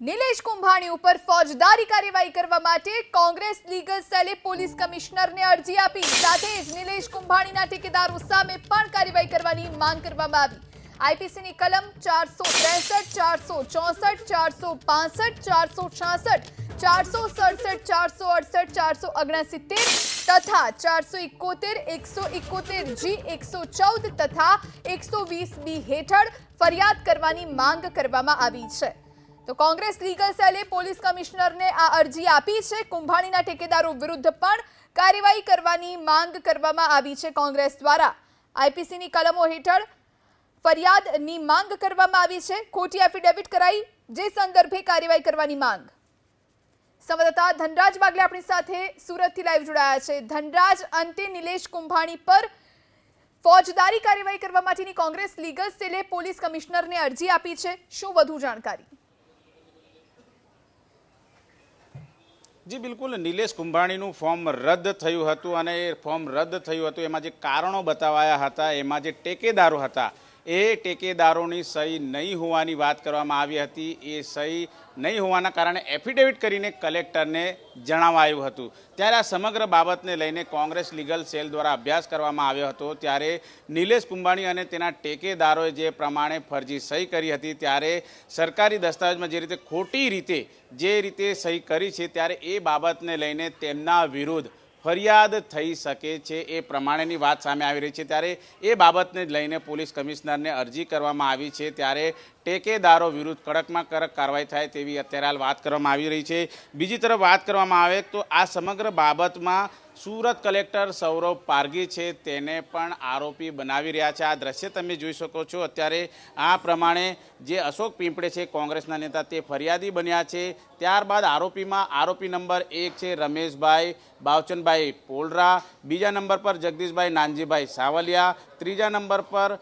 નિલેશ કુંભાણી ઉપર ફોજદારી કાર્યવાહી કરવા માટે કોંગ્રેસ લીગલ સેલે પોલીસ કમિશનરને અરજી આપી. સાથે જ નિલેશ કુંભાણીના ઠેકેદારો સામે પણ કાર્યવાહી કરવાની માંગ કરવામાં આવી. આઈપીસીની કલમ ચારસો ત્રેસઠ, ચારસો ચોસઠ, ચારસો પાસઠ, ચારસો છાસઠ, ચારસો સડસઠ, ચારસો અડસઠ, ચારસો ઓગણસિત્તેર તથા ચારસો ઇકોતેર એકસો ઇકોતેર જી એકસો ચૌદ તથા એકસો વીસ બી હેઠળ ફરિયાદ કરવાની માંગ કરવામાં આવી છે. તો કોંગ્રેસ લીગલ સેલે પોલીસ કમિશનરને આ અરજી આપી છે. કુંભાણીના ઠેકેદારો વિરુદ્ધ પણ કાર્યવાહી કરવાની માંગ કરવામાં આવી છે કોંગ્રેસ દ્વારા. આઈપીસીની કલમો હેઠળ ફરિયાદની માંગ કરવામાં આવી છે. ખોટી એફિડેવિટ કરાઈ જે સંદર્ભે કાર્યવાહી કરવાની માંગ. સંવાદદાતા ધનરાજ બાગલે આપણી સાથે સુરતથી લાઈવ જોડાયા છે. ધનરાજ, અંતે નિલેશ કુંભાણી પર ફોજદારી કાર્યવાહી કરવા માટેની કોંગ્રેસ લીગલ સેલે પોલીસ કમિશનરને અરજી આપી છે. શું વધુ જાણકારી? જી, બિલકુલ. નિલેશ કુંભાણીનું ફોર્મ રદ થયું હતું અને એ ફોર્મ રદ થયું હતું. એમાં જે કારણો બતાવાયા હતા, એમાં જે ટેકેદારો હતા એ ટેકેદારોની સહી નહીં હોવાની વાત કરવામાં આવી હતી. એ સહી નહીં હોવાના કારણે એફિડેવિટ કરીને કલેક્ટરને જણાવાયું હતું. ત્યારે આ સમગ્ર બાબતને લઈને કોંગ્રેસ લીગલ સેલ દ્વારા અભ્યાસ કરવામાં આવ્યો હતો. ત્યારે નિલેશ કુંભાણી અને તેના ટેકેદારોએ જે પ્રમાણે ફરજી સહી કરી હતી, ત્યારે સરકારી દસ્તાવેજમાં જે રીતે ખોટી રીતે, જે રીતે સહી કરી છે, ત્યારે એ બાબતને લઈને તેમના વિરુદ્ધ ફરિયાદ થઈ શકે છે એ પ્રમાણેની વાત સામે આવી રહી છે. ત્યારે એ બાબતને લઈને પોલીસ કમિશનરને અરજી કરવામાં આવી છે. ત્યારે ટેકેદારો વિરુદ્ધ કડકમાં કડક કાર્યવાહી થાય તેવી અત્યારે હાલ વાત કરવામાં આવી રહી છે. બીજી તરફ વાત કરવામાં આવે તો આ સમગ્ર બાબતમાં સુરત કલેક્ટર સૌરભ પારગી છે, તેને પણ આરોપી બનાવી રહ્યા છે. આ દ્રશ્ય તમે જોઈ શકો છો. અત્યારે આ પ્રમાણે જે અશોક પીંપળે છે, કોંગ્રેસના નેતા, તે ફરિયાદી બન્યા છે. ત્યારબાદ આરોપીમાં આરોપી નંબર એક છે, રમેશભાઈ બાવચનભાઈ પોલરા. બીજા નંબર પર જગદીશભાઈ નાનજીભાઈ સાવલિયા. ત્રીજા નંબર પર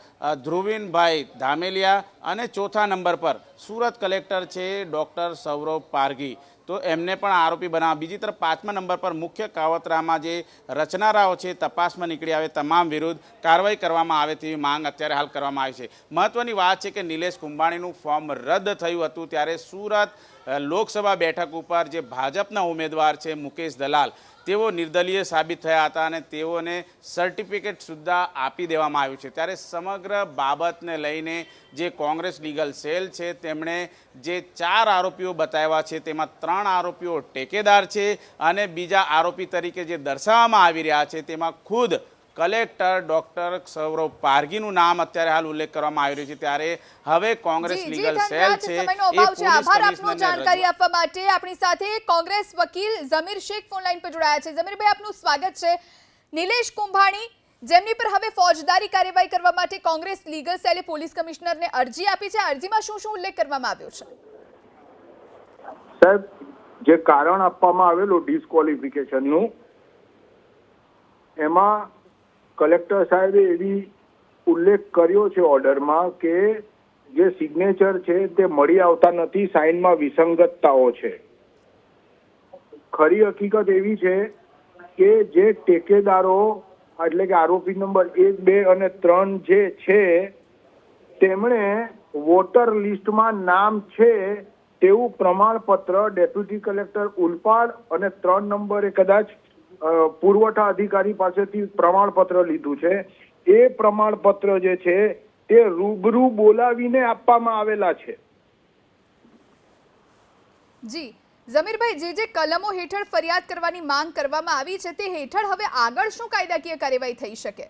ધ્રુવીનભાઈ ધામેલિયા અને ચોથા નંબર પર સુરત કલેક્ટર છે ડૉક્ટર સૌરવ પારગી તો એમને પણ આરોપી બનાવવા બીજી તરફ પાંચમા નંબર પર મુખ્ય કાવતરામાં જે રચનારાઓ છે તપાસમાં નીકળી આવે તમામ વિરુદ્ધ કાર્યવાહી કરવામાં આવે તેવી માંગ અત્યારે હાલ કરવામાં આવી છે. મહત્વની વાત છે કે નિલેશ કુંભાણીનું ફોર્મ રદ થયું હતું ત્યારે સુરત લોકસભા બેઠક ઉપર જે ભાજપના ઉમેદવાર છે મુકેશ દલાલ, તેઓ નિર્દલીય સાબિત થયા હતા અને તેઓને સર્ટિફિકેટ સુદ્ધા આપી દેવામાં આવ્યું છે. ત્યારે સમગ્ર બાબતને લઈને જે કોંગ્રેસ લીગલ સેલ છે, તેમણે જે ચાર આરોપીઓ બતાવ્યા છે, તેમાં ત્રણ આરોપીઓ ટેકેદાર છે અને બીજા આરોપી તરીકે જે દર્શાવવામાં આવી રહ્યા છે, તેમાં ખુદ કલેક્ટર ડોક્ટર સૌરવ પારગીનું નામ અત્યારે હાલ ઉલ્લેખ કરવામાં આવી રહ્યો છે. ત્યારે હવે કોંગ્રેસ લીગલ સેલ છે આભાર આપનો જાણકારી આપવા માટે આપણી સાથે કોંગ્રેસ વકીલ જમીર શેખ ફોન લાઈન પર જોડાયા છે. જમીરભાઈ આપનું સ્વાગત છે. નિલેશ કુંભાણી જેમની પર હવે ફોજદારી કાર્યવાહી કરવા માટે કોંગ્રેસ લીગલ સેલે પોલીસ કમિશનરને અરજી આપી છે. અરજીમાં શું શું ઉલ્લેખ કરવામાં આવ્યો છે? સાહેબ જે કારણ આપવામાં આવેલું ડિસ્કવોલિફિકેશનનું એમાં કલેક્ટર સાહેબે એવી ઉલ્લેખ કર્યો છે ઓર્ડરમાં કે જે સિગ્નેચર છે તે મળી આવતા નથી, સાઇનમાં વિસંગતતાઓ છે. ખરી હકીકત એવી છે કે જે ટેકેદારો, એટલે કે આરોપી નંબર એક, બે અને ત્રણ જે છે, તેમણે વોટર લિસ્ટમાં નામ છે તેવું પ્રમાણપત્ર ડેપ્યુટી કલેક્ટર ઉલપાડ અને ત્રણ નંબરે કદાચ પુરવઠા અધિકારી પાસેથી પ્રમાણપત્ર લીધું છે. એ પ્રમાણપત્ર જે છે તે રૂબરૂ બોલાવીને આપવામાં આવેલા છે. જી. જમીરભાઈ જે જે કલમો હેઠળ ફરિયાદ કરવાની માંગ કરવામાં આવી છે તે હેઠળ હવે આગળ શું કાયદાકીય કાર્યવાહી થઈ શકે?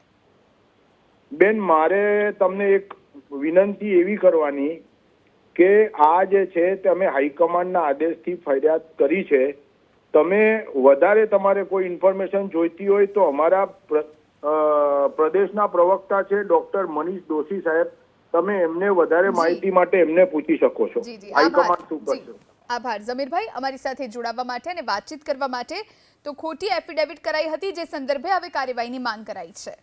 બેન મારે તમને એક વિનંતી એવી કરવાની કે આ જે છે તે અમે હાઈકમાન્ડના આદેશથી ફરિયાદ કરી છે. તમે વધારે તમારે કોઈ ઇન્ફોર્મેશન જોઈતી હોય તો અમારા પ્રદેશના પ્રવક્તા છે ડોક્ટર મનીષ દોશી સાહેબ. તમે એમને વધારે માહિતી માટે એમને પૂછી શકો છો. હાઈકમાન્ડ શું કરશે? આભાર. જમીરભાઈ અમારી સાથે જોડાવા માટે અને વાતચીત કરવા માટે તો ખોટી એફિડેવિટ કરાઈ હતી જે સંદર્ભે હવે કાર્યવાહીની માંગ કરાઈ છે.